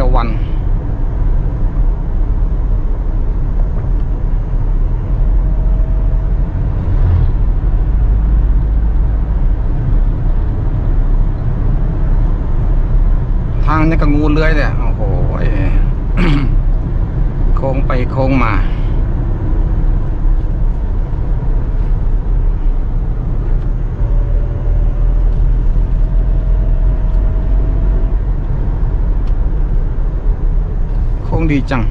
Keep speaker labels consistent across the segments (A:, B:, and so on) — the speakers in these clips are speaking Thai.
A: ตวัน ทางนี่ก็งูเลื้อยเนี่ยโอ้โหโค้งไปโค้งมา ดีจัง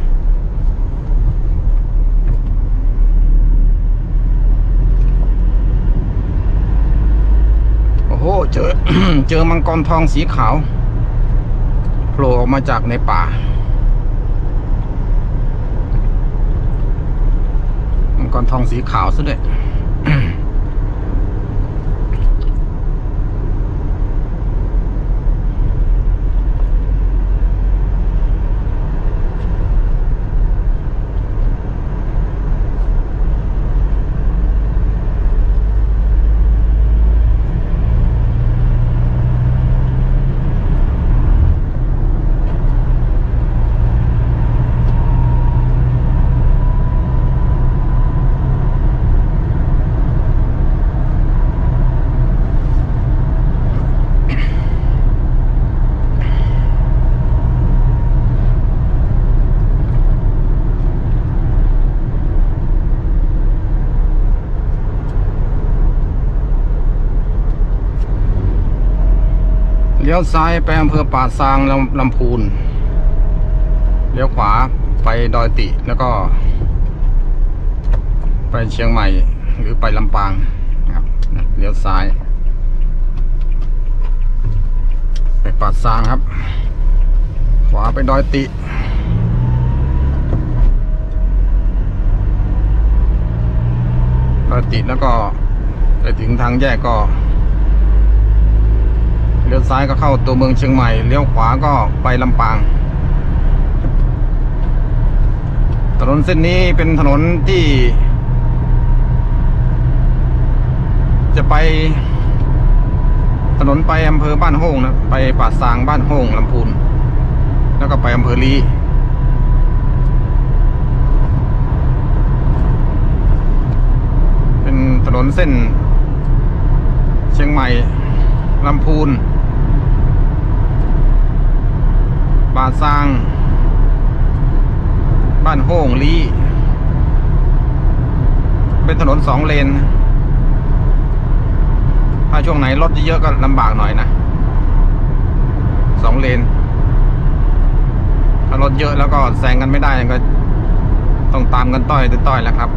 A: โอ้โห เจอ เจอมังกรทองสีขาว โผล่ออกมาจากในป่า มังกรทองสีขาวซะด้วย ลี้ยวซ้ายไปอำเภอป่าซางลำลำพูน เลี้ยวขวาไปดอยติแล้วก็ ไปเชียงใหม่หรือไปลำปางครับเลี้ยวซ้าย ไปป่าซางครับ ขวาไปดอยติดอยติแล้วก็ไปถึงทางแยกก็ เลี้ยวซ้ายก็เข้าตัวเมืองเชียงใหม่ เลี้ยวขวาก็ไปลำปาง ถนนเส้นนี้เป็นถนนที่ จะไป ถนนไปอำเภอบ้านโฮ่งนะ ไปป่าซางบ้านโฮ่งลำพูน แล้วก็ไปอำเภอลีเป็นถนนเส้นเชียงใหม่ลำพูน ป่าซาง บ้านโฮ่งลีเป็นถนนสองเลน ถ้าช่วงไหนรถเยอะก็ลำบากหน่อยนะสองเลน ถ้ารถเยอะแล้วก็แซงกันไม่ได้ก็ต้องตามกันต้อยต้อยแล้วครับ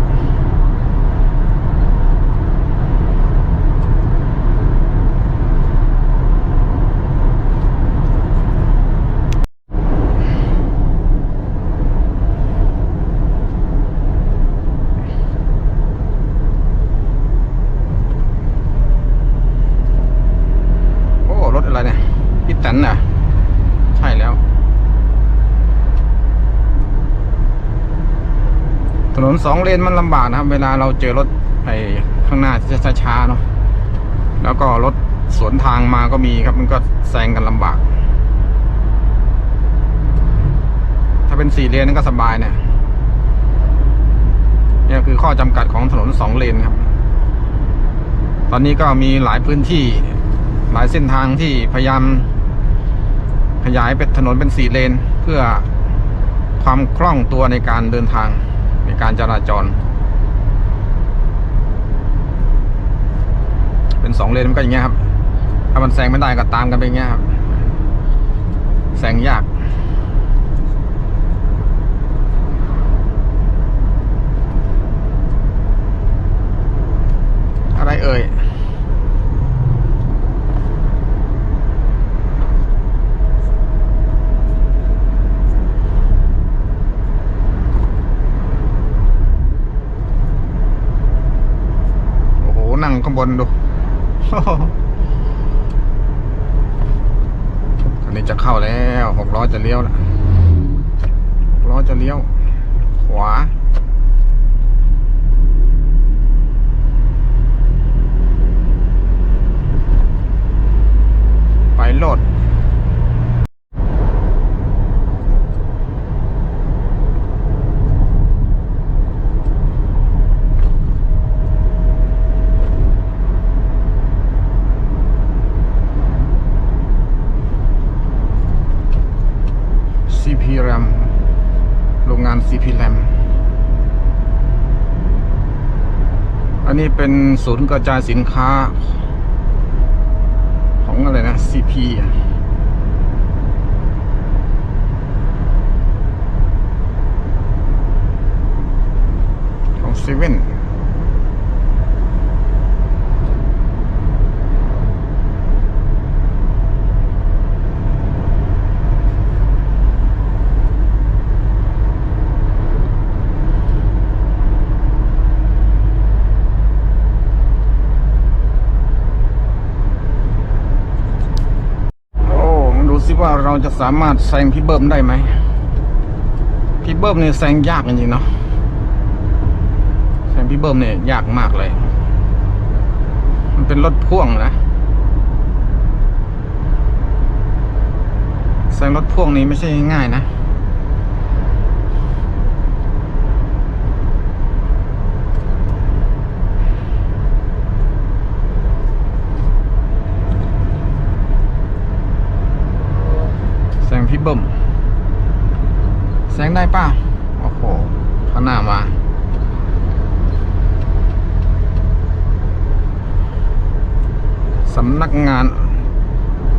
A: โอ้ รถอะไรเนี่ยพี่แตนน่ะ ใช่แล้ว ถนน สองเลนมันลำบากนะครับ เวลาเราเจอรถไอ้ข้างหน้าที่จะช้าๆเนาะแล้วก็รถสวนทางมาก็มีครับ มันก็แซงกันลำบาก ถ้าเป็นสี่เลนนั้นก็สบายเนี่ยนี่คือข้อจำกัดของถนนสองเลนครับ ตอนนี้ก็มีหลายพื้นที่ หลายเส้นทางที่พยายาม ขยายเป็นถนนเป็นสี่เลน เพื่อความคล่องตัวในการเดินทาง การจราจร เป็นสองเลนมันก็อย่างเงี้ยครับ ถ้ามันแซงไม่ได้ก็ตามกันไปอย่างเงี้ยครับ แซงยากอะไรเอ่ย โอ้โห นั่งข้างบนดูอันนี้จะเข้าแล้วหกล้อจะเลี้ยวแล้วล้อจะเลี้ยว ขวา ไปโลด CP Lam อั นนี้เป็นศูนย์กระจายสินค้า ของอะไรนะ CP ของเซเว่นโอ้มาดูซิว่าเรา จะสามารถแซงพี่เบิ้มได้ไหม พี่เบิ้มเนี่ยแซงยากจริงๆเนาะแซงพี่เบิ้มเนี่ยยากมากเลย มันเป็นรถพ่วงนะแซงรถพ่วงนี้ไม่ใช่ง่ายนะ พี่เบิ้มแซงได้ป่ะโอ้โหข้างหน้ามาสำนักงาน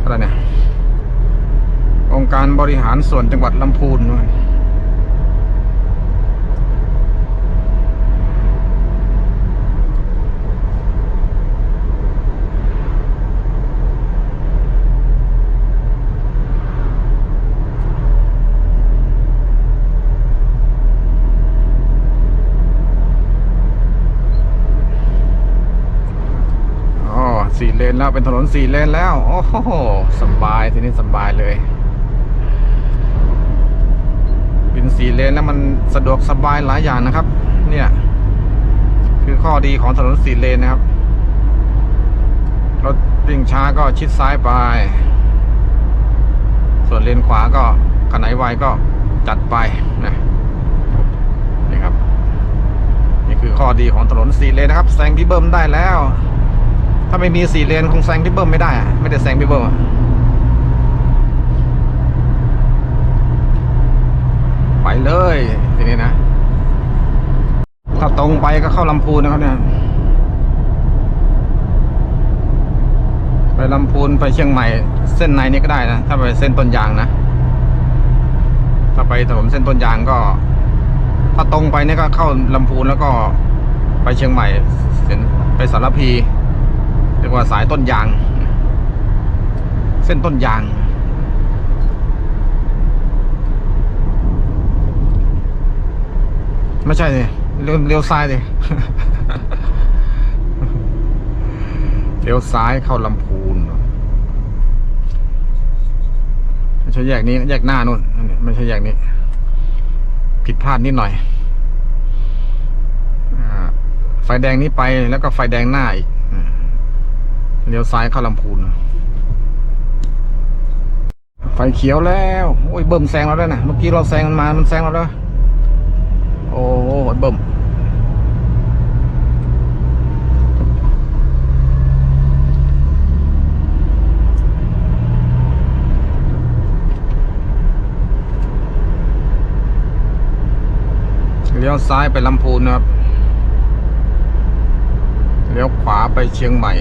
A: อะไรเนี่ยองค์การบริหารส่วนจังหวัดลำพูนด้วย แล้วเป็นถนนสี่เลนแล้ว โอ้โหสบายทีนี้สบายเลยเป็นสี่เลนแล้วมันสะดวกสบายหลายอย่างนะครับ เนี่ย คือข้อดีของถนนสี่เลนนะครับรถวิ่งช้าก็ชิดซ้ายไป ส่วนเลนขวาก็ขนไหนไวก็จัดไปนะนี่ครับ นี่คือข้อดีของถนนสี่เลนนะครับแซงพี่เบิ้มได้แล้ว ถ้าไม่มีสี่เลนคงแซงพี่เบิ้มไม่ได้อะไม่ได้แซงพี่เบิ้มไปเลยทีนี้นะ ถ้าตรงไปก็เข้าลำพูนนะครับเนี่ย ไปลำพูนไปเชียงใหม่ เส้นในนี้ก็ได้นะ ถ้าไปเส้นต้นยางนะ ถ้าไปถนนเส้นต้นยางก็ ถ้าตรงไปเนี่ยก็เข้าลำพูนแล้วก็ไปเชียงใหม่ไปสารพี รียกว่าสายต้นยาง เส้นต้นยาง ไม่ใช่สิเลี้ยวเลี้ยวซ้ายดิเลี้ยวซ้ายเข้าลำพูนไม่ใช่แยกนี้ แยกหน้านู่นอันนี้ไม่ใช่แยกนี้ ผิดพลาดนิดหน่อยไฟแดงนี้ไปแล้วก็ไฟแดงหน้าอีก เลี้ยวซ้ายเข้าลำพูน ไฟเขียวแล้ว โอ้ยเบิ่มแซงเราแล้วนะ เมื่อกี้เราแซงมันมา มันแซงเราแล้วโอ้โหเบิ่มเลี้ยวซ้ายไปลำพูนครับ เลี้ยวขวาไปเชียงใหม่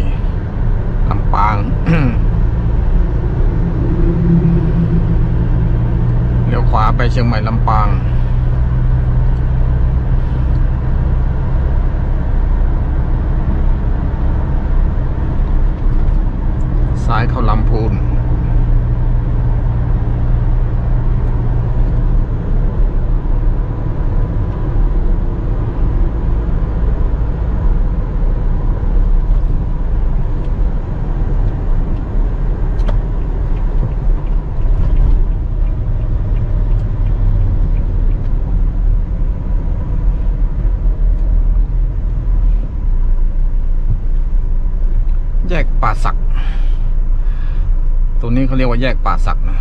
A: ลำปาง เลี้ยวขวาไปเชียงใหม่ลำปาง ซ้ายเข้าลำพูน แยกป่าสัก ต รียกว่าแยกป่าสักนะ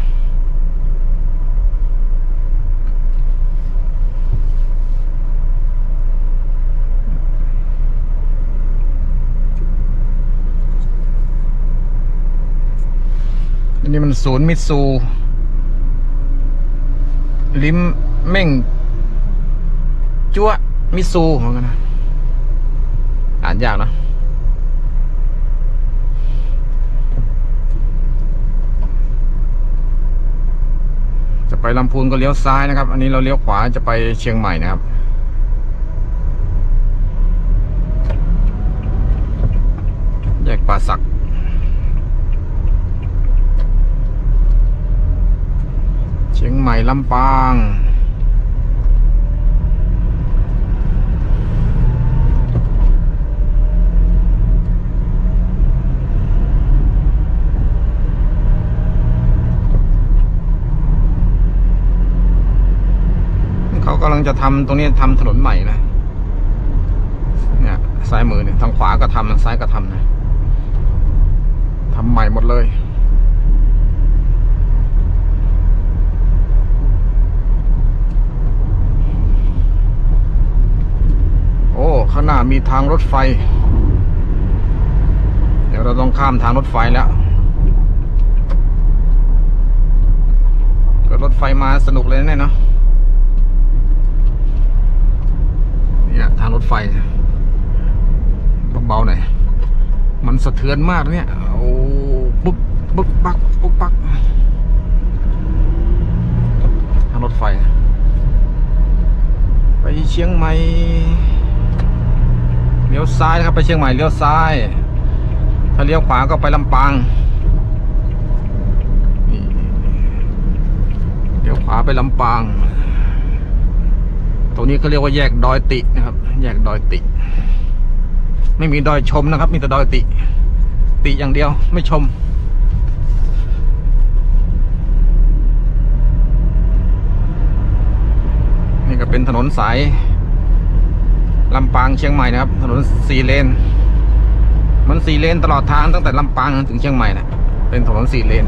A: อันนี้มันศูนย์มิตซูลิมเม่งจัวมิซูเหมือนกันนะอ่านยากนะจะไป ลำพูนก็เลี้ยวซ้ายนะครับ อันนี้เราเลี้ยวขวาจะไปเชียงใหม่นะครับ แยกป่าสักเชียงใหม่ลำปาง เขากำลัง จะทำตรงนี้ทำถนนใหม่นะเนี่ยซ้ายมือเนี่ยทางขวาก็ทำทางซ้ายก็ทำนะทำใหม่หมดเลยโอ้ข้างหน้ามีทางรถไฟ เดี๋ยวเราต้องข้ามทางรถไฟแล้วกิดรถไฟมาสนุกเลยเนี่ยเนาะ เนี่ยทางรถไฟเบาๆหน่อยมันสะเทือนมากเนี่ยโอ้ปุ๊บปุ๊บปักปุ๊บปักทางรถไฟ ไปเชียงใหม่เลี้ยวซ้ายนะครับไปเชียงใหม่เลี้ยวซ้าย ถ้าเลี้ยวขวาก็ไปลำปางเลี้ยวขวาไปลำปาง ตรงนี้เขาเรียกว่าแยกดอยตินะครับ แยกดอยติ ไม่มีดอยชมนะครับ มีแต่ดอยติ ติอย่างเดียวไม่ชมนี่ก็เป็นถนนสายลำปางเชียงใหม่นะครับ ถนนสี่เลน มันสี่เลนตลอดทางตั้งแต่ลำปางถึงเชียงใหม่นะเป็นถนนสี่เลน